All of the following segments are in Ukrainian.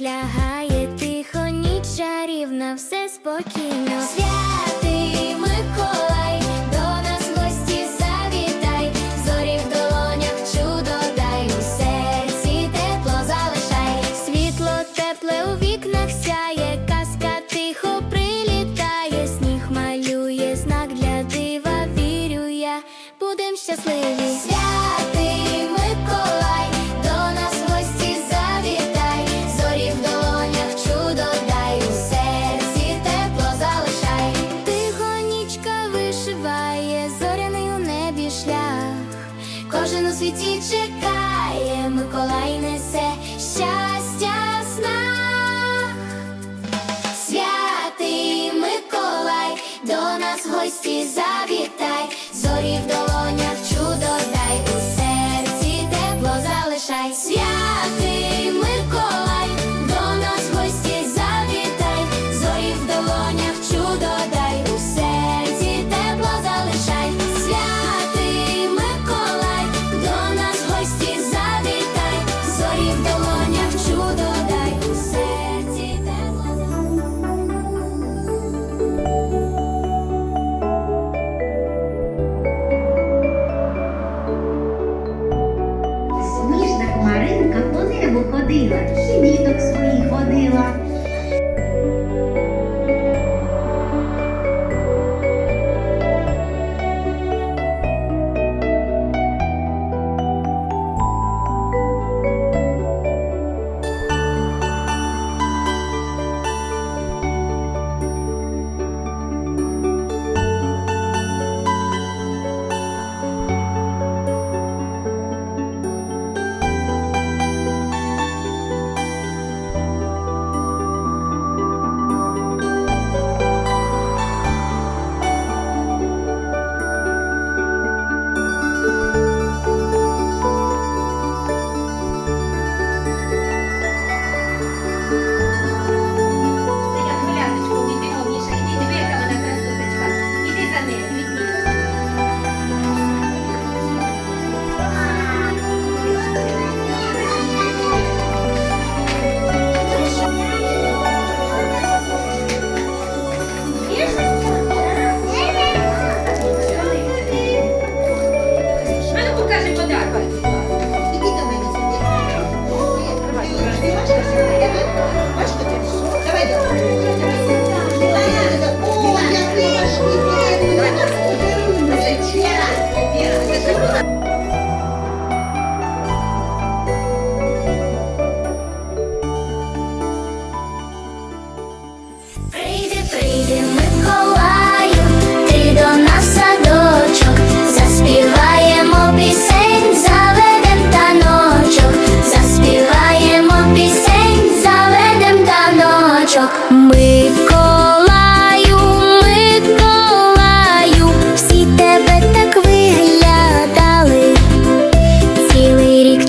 лягає тихо, ніч чарівна, все спокійно. Святий Миколай, до нас в гості завітай, зорі в долонях чудо дай, у серці тепло залишай, світло тепле у вікнах сяє, казка тихо прилітає, сніг малює знак для дива, вірю я, будем щасливі. Святий світі чекає, Миколай несе щастя в. Святий Миколай, до нас в гості завітай, зорі в долонях чудо дай, у серці тепло залишай. небу ходила, і діток своїх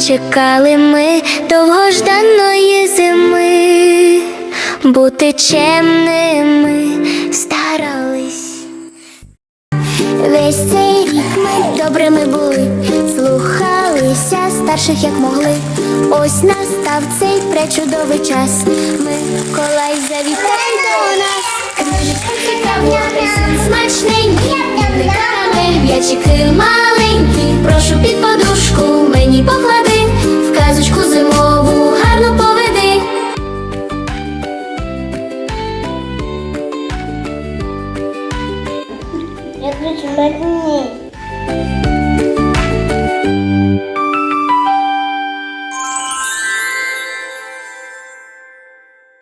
Чекали ми довгожданої зими, бути чемними старались. Весь цей рік ми добрими були, слухалися старших, як могли. Ось настав цей пречудовий час. Миколай завітай до нас. Книжка цікава, апельсин Bye.